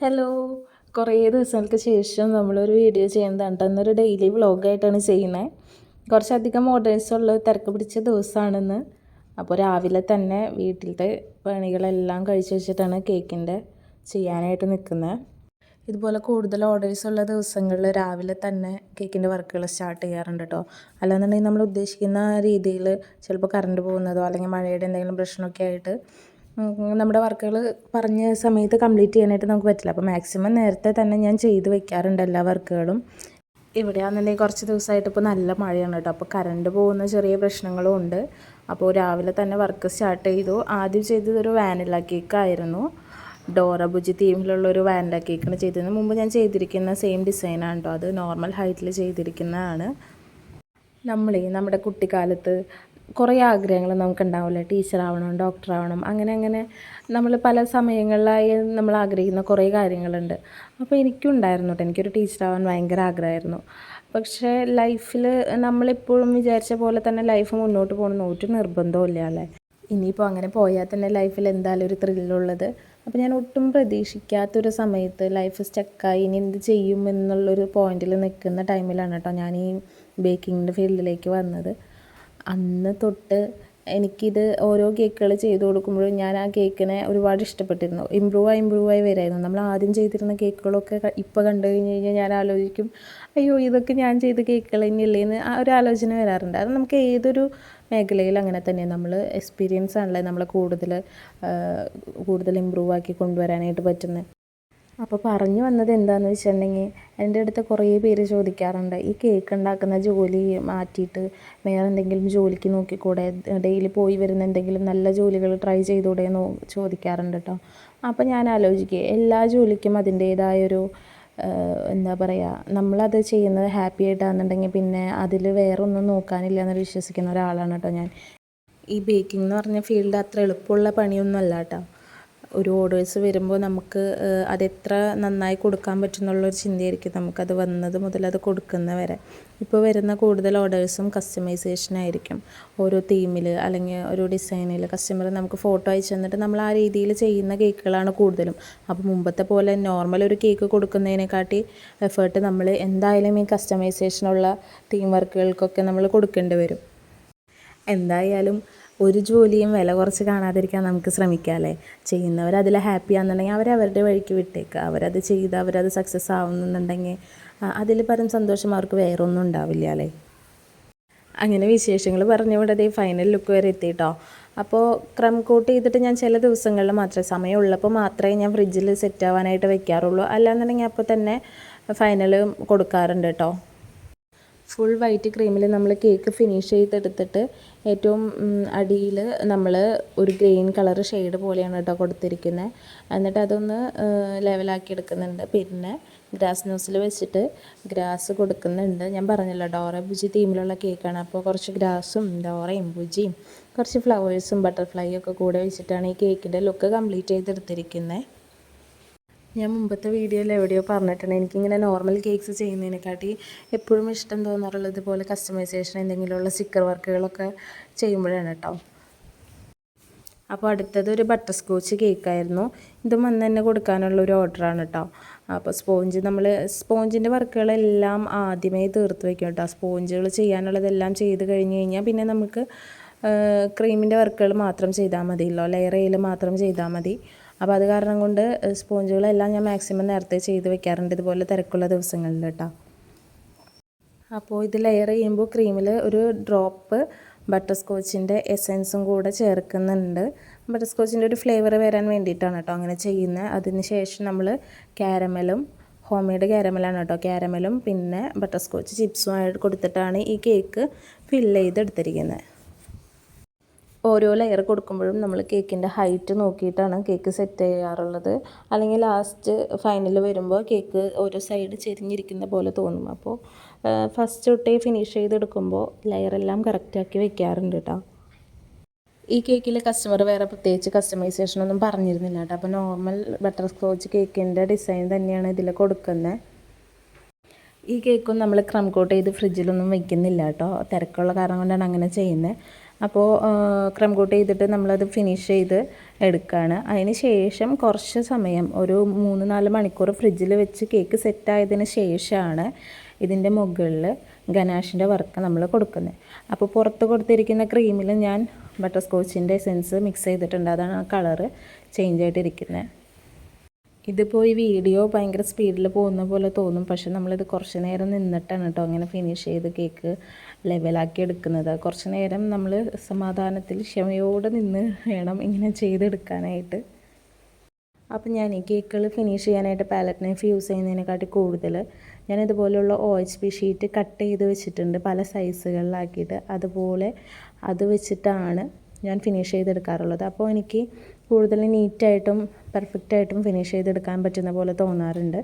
Hello കുറേ ദിവസങ്ങൾക്ക് ശേഷം നമ്മളൊരു വീഡിയോ ചെയ്യുന്നതാണ് കേട്ടോ ഇന്നൊരു ഡെയിലി വ്ളോഗായിട്ടാണ് ചെയ്യുന്നത് കുറച്ചധികം ഓർഡേഴ്സുള്ള തിരക്ക് പിടിച്ച ദിവസമാണെന്ന് അപ്പോൾ രാവിലെ തന്നെ വീട്ടിലത്തെ പണികളെല്ലാം കഴിച്ചു വെച്ചിട്ടാണ് കേക്കിന്റെ ചെയ്യാനായിട്ട് നിൽക്കുന്നത്. ഇതുപോലെ കൂടുതൽ ഓർഡേഴ്സ് ഉള്ള ദിവസങ്ങളിൽ രാവിലെ തന്നെ കേക്കിന്റെ വർക്കുകൾ സ്റ്റാർട്ട് ചെയ്യാറുണ്ട് കേട്ടോ അല്ലാന്നുണ്ടെങ്കിൽ നമ്മൾ ഉദ്ദേശിക്കുന്ന രീതിയിൽ ചിലപ്പോൾ കറണ്ട് പോകുന്നതോ അല്ലെങ്കിൽ മഴയുടെ എന്തെങ്കിലും പ്രശ്നമൊക്കെ ആയിട്ട് നമ്മുടെ വർക്കുകൾ പറഞ്ഞ സമയത്ത് കംപ്ലീറ്റ് ചെയ്യാനായിട്ട് നമുക്ക് പറ്റില്ല. അപ്പോൾ മാക്സിമം നേരത്തെ തന്നെ ഞാൻ ചെയ്ത് വെക്കാറുണ്ട് എല്ലാ വർക്കുകളും. ഇവിടെയാണെന്നുണ്ടെങ്കിൽ കുറച്ച് ദിവസമായിട്ട് ഇപ്പോൾ നല്ല മഴയാണ് കേട്ടോ. അപ്പോൾ കറണ്ട് പോകുന്ന ചെറിയ പ്രശ്നങ്ങളും ഉണ്ട്. അപ്പോൾ രാവിലെ തന്നെ വർക്ക് സ്റ്റാർട്ട് ചെയ്തു. ആദ്യം ചെയ്തത് ഒരു വാനില കേക്കായിരുന്നു ഡോറ ബുജി തീമിലുള്ള ഒരു വാനില കേക്കാണ് ചെയ്തതിന് മുമ്പ് ഞാൻ ചെയ്തിരിക്കുന്ന സെയിം ഡിസൈനാണ് കേട്ടോ. അത് നോർമൽ ഹൈറ്റിൽ ചെയ്തിരിക്കുന്നതാണ്. നമ്മളേ നമ്മുടെ കുട്ടിക്കാലത്ത് കുറേ ആഗ്രഹങ്ങൾ നമുക്കുണ്ടാവില്ലേ? ടീച്ചറാവണം ഡോക്ടറാവണം അങ്ങനെ അങ്ങനെ നമ്മൾ പല സമയങ്ങളിലായി നമ്മൾ ആഗ്രഹിക്കുന്ന കുറേ കാര്യങ്ങളുണ്ട്. അപ്പോൾ എനിക്കും ഉണ്ടായിരുന്നു കേട്ടോ. എനിക്കൊരു ടീച്ചറാവാൻ ഭയങ്കര ആഗ്രഹമായിരുന്നു. പക്ഷേ ലൈഫിൽ നമ്മളെപ്പോഴും വിചാരിച്ച പോലെ തന്നെ ലൈഫ് മുന്നോട്ട് പോകണമെന്ന് ഒരു നിർബന്ധമില്ല അല്ലേ? ഇനിയിപ്പോൾ അങ്ങനെ പോയാൽ തന്നെ ലൈഫിൽ എന്തായാലും ഒരു ത്രില്ലുള്ളത്. അപ്പോൾ ഞാൻ ഒട്ടും പ്രതീക്ഷിക്കാത്തൊരു സമയത്ത് ലൈഫ് സ്റ്റക്കായി ഇനി എന്ത് ചെയ്യും എന്നുള്ളൊരു പോയിന്റിൽ നിൽക്കുന്ന ടൈമിലാണ് കേട്ടോ ഞാൻ ഈ ബേക്കിങ്ങിന്റെ ഫീൽഡിലേക്ക് വന്നത്. അന്ന് തൊട്ട് എനിക്കിത് ഓരോ കേക്കുകൾ ചെയ്ത് കൊടുക്കുമ്പോഴും ഞാൻ ആ കേക്കിനെ ഒരുപാട് ഇഷ്ടപ്പെട്ടിരുന്നു. ഇമ്പ്രൂവായി ഇമ്പ്രൂവായി വരായിരുന്നു. നമ്മൾ ആദ്യം ചെയ്തിരുന്ന കേക്കുകളൊക്കെ ഇപ്പോൾ കണ്ടു കഴിഞ്ഞ് കഴിഞ്ഞാൽ ഞാൻ ആലോചിക്കും അയ്യോ ഇതൊക്കെ ഞാൻ ചെയ്ത കേക്കുകൾ തന്നെയല്ലേ എന്ന് ആ ഒരു ആലോചന വരാറുണ്ട്. അത് നമുക്ക് ഏതൊരു മേഖലയിൽ അങ്ങനെ തന്നെ നമ്മൾ എക്സ്പീരിയൻസ് ആണല്ലേ നമ്മളെ കൂടുതൽ കൂടുതൽ ഇമ്പ്രൂവ് ആക്കി കൊണ്ടുവരാനായിട്ട് പറ്റുന്നത് അപ്പോൾ പറഞ്ഞു വന്നത് എന്താണെന്ന് വെച്ചിട്ടുണ്ടെങ്കിൽ എന്റെ അടുത്ത് കുറേ പേര് ചോദിക്കാറുണ്ട് ഈ കേക്ക് ഉണ്ടാക്കുന്ന ജോലി മാറ്റിയിട്ട് വേറെ എന്തെങ്കിലും ജോലിക്ക് നോക്കിക്കൂടെ? ഡെയിലി പോയി വരുന്ന എന്തെങ്കിലും നല്ല ജോലികൾ ട്രൈ ചെയ്തുകൂടെ എന്ന് ചോദിക്കാറുണ്ട് കേട്ടോ അപ്പോൾ ഞാൻ ആലോചിക്കുക എല്ലാ ജോലിക്കും അതിന്റേതായൊരു എന്താ പറയുക നമ്മളത് ചെയ്യുന്നത് ഹാപ്പി ആയിട്ടാണെന്നുണ്ടെങ്കിൽ പിന്നെ അതിൽ വേറെ ഒന്നും നോക്കാനില്ല എന്ന് വിശ്വസിക്കുന്ന ഒരാളാണ് കേട്ടോ ഞാൻ. ഈ ബേക്കിംഗ് എന്ന് പറഞ്ഞ ഫീൽഡ് അത്ര എളുപ്പമുള്ള പണിയൊന്നും അല്ല കേട്ടോ ഒരു ഓർഡേഴ്സ് വരുമ്പോൾ നമുക്ക് അതെത്ര നന്നായി കൊടുക്കാൻ പറ്റുമെന്നുള്ളൊരു ചിന്തയായിരിക്കും നമുക്കത് വന്നത് മുതൽ അത് കൊടുക്കുന്ന വരെ. ഇപ്പോൾ വരുന്ന കൂടുതൽ ഓർഡേഴ്സും കസ്റ്റമൈസേഷൻ ആയിരിക്കും. ഓരോ തീമിൽ അല്ലെങ്കിൽ ഓരോ ഡിസൈനിൽ കസ്റ്റമർ നമുക്ക് ഫോട്ടോ അയച്ചു തന്നിട്ട് നമ്മൾ ആ രീതിയിൽ ചെയ്യുന്ന കേക്കുകളാണ് കൂടുതലും. അപ്പോൾ മുമ്പത്തെ പോലെ നോർമൽ ഒരു കേക്ക് കൊടുക്കുന്നതിനെക്കാട്ടി എഫേർട്ട് നമ്മൾ എന്തായാലും ഈ കസ്റ്റമൈസേഷനുള്ള തീം വർക്കുകൾക്കൊക്കെ നമ്മൾ കൊടുക്കേണ്ടി വരും. എന്തായാലും ഒരു ജോലിയും വില കുറച്ച് കാണാതിരിക്കാൻ നമുക്ക് ശ്രമിക്കാമല്ലേ ചെയ്യുന്നവർ അതിൽ ഹാപ്പി ആണെന്നുണ്ടെങ്കിൽ അവരെ അവരുടെ വഴിക്ക് വിട്ടേക്കുക അവരത് ചെയ്ത് അവരത് സക്സസ് ആവുന്നുണ്ടെങ്കിൽ അതിൽ പരം സന്തോഷം അവർക്ക് വേറെ ഒന്നും ഉണ്ടാവില്ല അല്ലേ? അങ്ങനെ വിശേഷങ്ങൾ പറഞ്ഞു വിടതേ ഫൈനൽ ലുക്ക് വരെ എത്തിയിട്ടോ അപ്പോൾ ക്രം കോട്ട് ചെയ്തിട്ട് ഞാൻ ചില ദിവസങ്ങളിൽ മാത്രമേ സമയമുള്ളപ്പോൾ മാത്രമേ ഞാൻ ഫ്രിഡ്ജിൽ സെറ്റ് ആവാനായിട്ട് വെക്കാറുള്ളൂ. അല്ലാന്നുണ്ടെങ്കിൽ അപ്പോൾ തന്നെ ഫൈനൽ കൊടുക്കാറുണ്ട് കേട്ടോ. ഫുൾ വൈറ്റ് ക്രീമിൽ നമ്മൾ കേക്ക് ഫിനിഷ് ചെയ്തെടുത്തിട്ട് ഏറ്റവും അടിയിൽ നമ്മൾ ഒരു ഗ്രീൻ കളർ ഷെയ്ഡ് പോലെയാണ് കേട്ടോ കൊടുത്തിരിക്കുന്നത് എന്നിട്ട് അതൊന്ന് ലെവലാക്കി എടുക്കുന്നുണ്ട്. പിന്നെ ഗ്രാസ് ന്യൂസിൽ വെച്ചിട്ട് ഗ്രാസ് കൊടുക്കുന്നുണ്ട്. ഞാൻ പറഞ്ഞല്ലോ ഡോറ ബുജി തീമിലുള്ള കേക്കാണ് അപ്പോൾ കുറച്ച് ഗ്രാസും ഡോറയും ബുജിയും കുറച്ച് ഫ്ലവേഴ്സും ബട്ടർഫ്ലൈ ഒക്കെ കൂടെ വെച്ചിട്ടാണ് ഈ കേക്കിന്റെ ലുക്ക് കംപ്ലീറ്റ് ചെയ്തെടുത്തിരിക്കുന്നത് ഞാൻ മുമ്പത്തെ വീഡിയോയിൽ എവിടെയോ പറഞ്ഞിട്ടുണ്ട്. എനിക്കിങ്ങനെ നോർമൽ കേക്ക്സ് ചെയ്യുന്നതിനെക്കാട്ടി എപ്പോഴും ഇഷ്ടം തോന്നാറുള്ളത് ഇതുപോലെ കസ്റ്റമൈസേഷൻ എന്തെങ്കിലുമുള്ള സ്റ്റിക്കർ വർക്കുകളൊക്കെ ചെയ്യുമ്പോഴാണ് കേട്ടോ. അപ്പോൾ അടുത്തത് ഒരു ബട്ടർ സ്കോച്ച് കേക്കായിരുന്നു ഇതും വന്ന് തന്നെ കൊടുക്കാനുള്ള ഒരു ഓർഡറാണ് കേട്ടോ. അപ്പോൾ സ്പോഞ്ച് നമ്മൾ സ്പോഞ്ചിന്റെ വർക്കുകളെല്ലാം ആദ്യമേ തീർത്ത് വയ്ക്കും കേട്ടോ. സ്പോഞ്ചുകൾ ചെയ്യാനുള്ളതെല്ലാം ചെയ്ത് കഴിഞ്ഞ് കഴിഞ്ഞാൽ പിന്നെ നമുക്ക് ക്രീമിന്റെ വർക്കുകൾ മാത്രം ചെയ്താൽ മതിയല്ലോ. ലെയർ ചെയ്യൽ മാത്രം ചെയ്താൽ മതി. അപ്പോൾ അത് കാരണം കൊണ്ട് സ്പോഞ്ചുകളെല്ലാം ഞാൻ മാക്സിമം നേരത്തെ ചെയ്ത് വെക്കാറുണ്ട് ഇതുപോലെ തിരക്കുള്ള ദിവസങ്ങളിൽ കേട്ടോ. അപ്പോൾ ഇത് ലെയർ ചെയ്യുമ്പോൾ ക്രീമിൽ ഒരു ഡ്രോപ്പ് ബട്ടർ സ്കോച്ചിന്റെ എസൻസും കൂടെ ചേർക്കുന്നുണ്ട്. ബട്ടർ സ്കോച്ചിന്റെ ഒരു ഫ്ലേവർ വരാൻ വേണ്ടിയിട്ടാണ് കേട്ടോ അങ്ങനെ ചെയ്യുന്നത് അതിന് ശേഷം നമ്മൾ ക്യാരമലും ഹോം മെയ്ഡ് ക്യാരമലാണ് കേട്ടോ. ക്യാരമലും പിന്നെ ബട്ടർ സ്കോച്ച് ചിപ്സും ആയിട്ട് കൊടുത്തിട്ടാണ് ഈ കേക്ക് ഫില്ല് ചെയ്തെടുത്തിരിക്കുന്നത് ഓരോ ലെയർ കൊടുക്കുമ്പോഴും നമ്മൾ കേക്കിന്റെ ഹൈറ്റ് നോക്കിയിട്ടാണ് കേക്ക് സെറ്റ് ചെയ്യാറുള്ളത്. അല്ലെങ്കിൽ ലാസ്റ്റ് ഫൈനൽ വരുമ്പോൾ കേക്ക് ഓരോ സൈഡ് ചെരിഞ്ഞിരിക്കുന്ന പോലെ തോന്നും. അപ്പോൾ ഫസ്റ്റ് തൊട്ടേ ഫിനിഷ് ചെയ്തെടുക്കുമ്പോൾ ലെയറെല്ലാം കറക്റ്റാക്കി വെക്കാറുണ്ട് കേട്ടോ ഈ കേക്കിൽ കസ്റ്റമർ വേറെ പ്രത്യേകിച്ച് കസ്റ്റമൈസേഷൻ ഒന്നും പറഞ്ഞിരുന്നില്ല കേട്ടോ അപ്പോൾ നോർമൽ ബട്ടർ സ്കോച്ച് കേക്കിന്റെ ഡിസൈൻ തന്നെയാണ് ഇതിൽ കൊടുക്കുന്നത് ഈ കേക്കും നമ്മൾ ക്രം കോട്ട് ചെയ്ത് ഫ്രിഡ്ജിലൊന്നും വെക്കുന്നില്ല കേട്ടോ തിരക്കുള്ള കാരണം കൊണ്ടാണ് അങ്ങനെ ചെയ്യുന്നത് അപ്പോൾ ക്രം കോട്ട് ചെയ്തിട്ട് നമ്മളത് ഫിനിഷ് ചെയ്ത് എടുക്കുകയാണ് അതിന് ശേഷം കുറച്ച് സമയം ഒരു മൂന്ന് നാല് മണിക്കൂർ ഫ്രിഡ്ജിൽ വെച്ച് കേക്ക് സെറ്റായതിന് ശേഷമാണ് ഇതിന്റെ മുകളിൽ ഗനാഷിന്റെ വർക്ക് നമ്മൾ കൊടുക്കുന്നത്. അപ്പോൾ പുറത്ത് കൊടുത്തിരിക്കുന്ന ക്രീമിൽ ഞാൻ ബട്ടർ സ്കോച്ചിന്റെ എസെൻസ് മിക്സ് ചെയ്തിട്ടുണ്ട്. അതാണ് ആ കളറ് ചേഞ്ച് ആയിട്ടിരിക്കുന്നത് ഇതിപ്പോൾ ഈ വീഡിയോ ഭയങ്കര സ്പീഡിൽ പോകുന്ന പോലെ തോന്നും. പക്ഷെ നമ്മളിത് കുറച്ച് നേരം നിന്നിട്ടാണ് കേട്ടോ അങ്ങനെ ഫിനിഷ് ചെയ്ത് കേക്ക് ലെവലാക്കി എടുക്കുന്നത്. കുറച്ച് നേരം നമ്മൾ സമാധാനത്തിൽ ക്ഷമയോടെ നിന്ന് വേണം ഇങ്ങനെ ചെയ്തെടുക്കാനായിട്ട്. അപ്പം ഞാൻ ഈ കേക്കുകൾ ഫിനിഷ് ചെയ്യാനായിട്ട് പാലറ്റ് നൈഫ് യൂസ് ചെയ്യുന്നതിനെക്കാട്ടി കൂടുതൽ ഞാൻ ഇതുപോലെയുള്ള O H P sheet cut ചെയ്ത് വെച്ചിട്ടുണ്ട് പല സൈസുകളിലാക്കിയിട്ട് അതുപോലെ അത് വെച്ചിട്ടാണ് ഞാൻ ഫിനിഷ് ചെയ്തെടുക്കാറുള്ളത്. അപ്പോൾ എനിക്ക് കൂടുതൽ നീറ്റായിട്ടും പെർഫെക്റ്റായിട്ടും ഫിനിഷ് ചെയ്തെടുക്കാൻ പറ്റുന്ന പോലെ തോന്നാറുണ്ട്.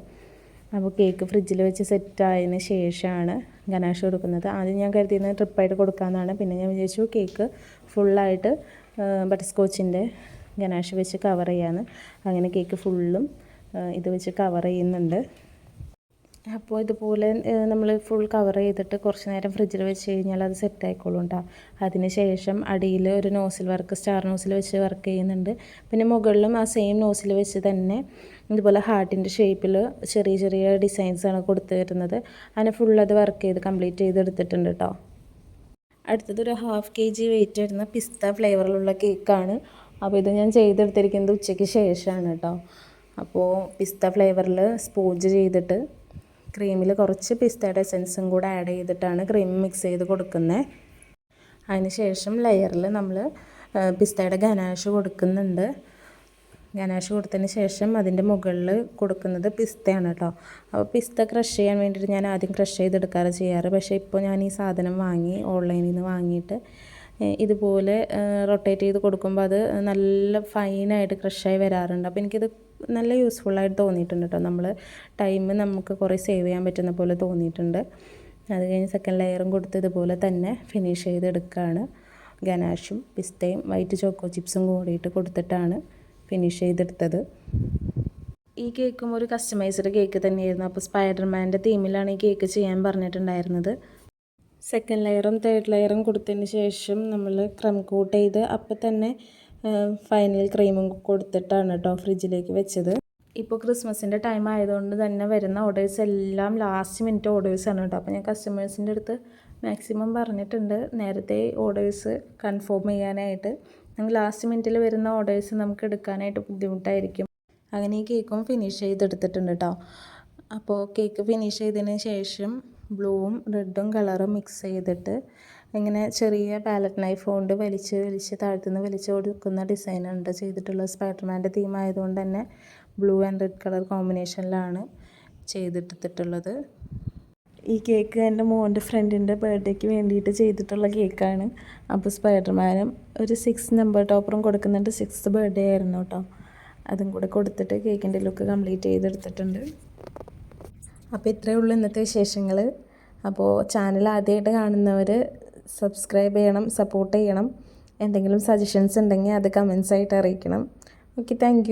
അപ്പോൾ കേക്ക് ഫ്രിഡ്ജിൽ വെച്ച് സെറ്റായതിന് ശേഷമാണ് ഗനാഷ് കൊടുക്കുന്നത്. ആദ്യം ഞാൻ കരുതിയിരുന്നത് ട്രിപ്പായിട്ട് കൊടുക്കാമെന്നാണ് പിന്നെ ഞാൻ വിചാരിച്ചു കേക്ക് ഫുള്ളായിട്ട് ബട്ടർ സ്കോച്ചിന്റെ ഗനാഷ് വെച്ച് കവർ ചെയ്യാമെന്ന് അങ്ങനെ കേക്ക് ഫുള്ളും ഇത് വെച്ച് കവർ ചെയ്യുന്നുണ്ട്. അപ്പോൾ ഇതുപോലെ നമ്മൾ ഫുൾ കവർ ചെയ്തിട്ട് കുറച്ച് നേരം ഫ്രിഡ്ജിൽ വെച്ച് കഴിഞ്ഞാൽ അത് സെറ്റ് ആയിക്കോളും കേട്ടോ അതിന് ശേഷം അടിയിൽ ഒരു നോസിൽ വർക്ക് സ്റ്റാർ നോസിൽ വെച്ച് വർക്ക് ചെയ്യുന്നുണ്ട്. പിന്നെ മുകളിലും ആ സെയിം നോസിൽ വെച്ച് തന്നെ ഇതുപോലെ ഹാർട്ടിന്റെ ഷേപ്പിൽ ചെറിയ ചെറിയ ഡിസൈൻസാണ് കൊടുത്തു തരുന്നത്. അതിനെ ഫുൾ അത് വർക്ക് ചെയ്ത് കംപ്ലീറ്റ് ചെയ്തെടുത്തിട്ടുണ്ട് കേട്ടോ അടുത്തത് ഒരു ഹാഫ് കെ ജി വെയിറ്റ് വരുന്ന പിസ്ത ഫ്ലേവറിലുള്ള കേക്കാണ് അപ്പോൾ ഇത് ഞാൻ ചെയ്തെടുത്തിരിക്കുന്നത് ഉച്ചയ്ക്ക് ശേഷമാണ് കേട്ടോ അപ്പോൾ പിസ്ത ഫ്ലേവറിൽ സ്പോഞ്ച് ചെയ്തിട്ട് ക്രീമിൽ കുറച്ച് പിസ്തയുടെ എസൻസും കൂടെ ആഡ് ചെയ്തിട്ടാണ് ക്രീം മിക്സ് ചെയ്ത് കൊടുക്കുന്നത്. ശേഷം ലെയറിൽ നമ്മൾ പിസ്തയുടെ ഗനാഷ് കൊടുക്കുന്നുണ്ട്. ഗനാഷ് കൊടുത്തതിന് ശേഷം അതിന്റെ മുകളിൽ കൊടുക്കുന്നത് പിസ്തയാണ് കേട്ടോ അപ്പോൾ പിസ്ത ക്രഷ് ചെയ്യാൻ വേണ്ടിയിട്ട് ഞാൻ ആദ്യം ക്രഷ് ചെയ്തെടുക്കാറ് ചെയ്യാറ്. പക്ഷേ ഇപ്പോൾ ഞാൻ ഈ സാധനം വാങ്ങി ഓൺലൈനിൽ നിന്ന് വാങ്ങിയിട്ട് ഇതുപോലെ റൊട്ടേറ്റ് ചെയ്ത് കൊടുക്കുമ്പോൾ അത് നല്ല ഫൈനായിട്ട് ക്രഷായി വരാറുണ്ട്. അപ്പോൾ എനിക്കിത് നല്ല യൂസ്ഫുള്ളായിട്ട് തോന്നിയിട്ടുണ്ട് കേട്ടോ നമ്മൾ ടൈം നമുക്ക് കുറേ സേവ് ചെയ്യാൻ പറ്റുന്ന പോലെ തോന്നിയിട്ടുണ്ട്. അത് കഴിഞ്ഞ് സെക്കൻഡ് ലെയറും കൊടുത്ത് ഇതുപോലെ തന്നെ ഫിനിഷ് ചെയ്തെടുക്കുകയാണ് ഗനാഷും പിസ്തയും വൈറ്റ് ചോക്കോ ചിപ്സും കൂടിയിട്ട് കൊടുത്തിട്ടാണ് ഫിനിഷ് ചെയ്തെടുത്തത്. ഈ കേക്കും ഒരു കസ്റ്റമൈസ്ഡ് കേക്ക് തന്നെയായിരുന്നു. അപ്പോൾ സ്പൈഡർമാന്റെ തീമിലാണ് ഈ കേക്ക് ചെയ്യാൻ പറഞ്ഞിട്ടുണ്ടായിരുന്നത്. സെക്കൻഡ് ലെയറും തേർഡ് ലെയറും കൊടുത്തതിന് ശേഷം നമ്മൾ ക്രം കോട്ട് ചെയ്ത് അപ്പം തന്നെ ഫൈനൽ ക്രീമും കൊടുത്തിട്ടാണ് കേട്ടോ ഫ്രിഡ്ജിലേക്ക് വെച്ചത്. ഇപ്പോൾ ക്രിസ്മസിന്റെ ടൈം ആയതുകൊണ്ട് തന്നെ വരുന്ന ഓർഡേഴ്സ് എല്ലാം ലാസ്റ്റ് മിനിറ്റ് ഓർഡേഴ്സാണ് കേട്ടോ അപ്പോൾ ഞാൻ കസ്റ്റമേഴ്സിന്റെ അടുത്ത് മാക്സിമം പറഞ്ഞിട്ടുണ്ട്. നേരത്തെ ഓർഡേഴ്സ് കൺഫേം ചെയ്യാനായിട്ട്. നമുക്ക് ലാസ്റ്റ് മിനിറ്റിൽ വരുന്ന ഓർഡേഴ്സ് നമുക്ക് എടുക്കാനായിട്ട് ബുദ്ധിമുട്ടായിരിക്കും. അങ്ങനെ ഈ കേക്കും ഫിനിഷ് ചെയ്തെടുത്തിട്ടുണ്ട് കേട്ടോ അപ്പോൾ കേക്ക് ഫിനിഷ് ചെയ്തതിന് ശേഷം ബ്ലൂവും റെഡും കളറും മിക്സ് ചെയ്തിട്ട് ഇങ്ങനെ ചെറിയ പാലറ്റ് നൈഫ് കൊണ്ട് വലിച്ച് വലിച്ച് താഴ്ത്തുനിന്ന് വലിച്ച് കൊടുക്കുന്ന ഡിസൈനുണ്ട് ചെയ്തിട്ടുള്ള സ്പൈഡർമാന്റെ തീം ആയതുകൊണ്ട് തന്നെ ബ്ലൂ ആൻഡ് റെഡ് കളർ കോമ്പിനേഷനിലാണ് ചെയ്തിട്ടിട്ടുള്ളത്. ഈ കേക്ക് എന്റെ മോന്റെ ഫ്രണ്ടിന്റെ ബർത്ത്ഡേക്ക് വേണ്ടിയിട്ട് ചെയ്തിട്ടുള്ള കേക്കാണ് അപ്പോൾ സ്പൈഡർമാനും ഒരു സിക്സ് നമ്പർ ടോപ്പറും കൊടുക്കുന്നുണ്ട്. സിക്സ് ബർത്ത്ഡേ ആയിരുന്നു കേട്ടോ. അതും കൂടെ കൊടുത്തിട്ട് കേക്കിന്റെ ലുക്ക് കംപ്ലീറ്റ് ചെയ്തെടുത്തിട്ടുണ്ട്. അപ്പോൾ ഇത്രയേ ഉള്ളൂ ഇന്നത്തെ വിശേഷങ്ങൾ. അപ്പോൾ ചാനൽ ആദ്യമായിട്ട് കാണുന്നവർ സബ്സ്ക്രൈബ് ചെയ്യണം സപ്പോർട്ട് ചെയ്യണം. എന്തെങ്കിലും സജഷൻസ് ഉണ്ടെങ്കിൽ അത് കമൻസ് ആയിട്ട് അറിയിക്കണം. Okay thank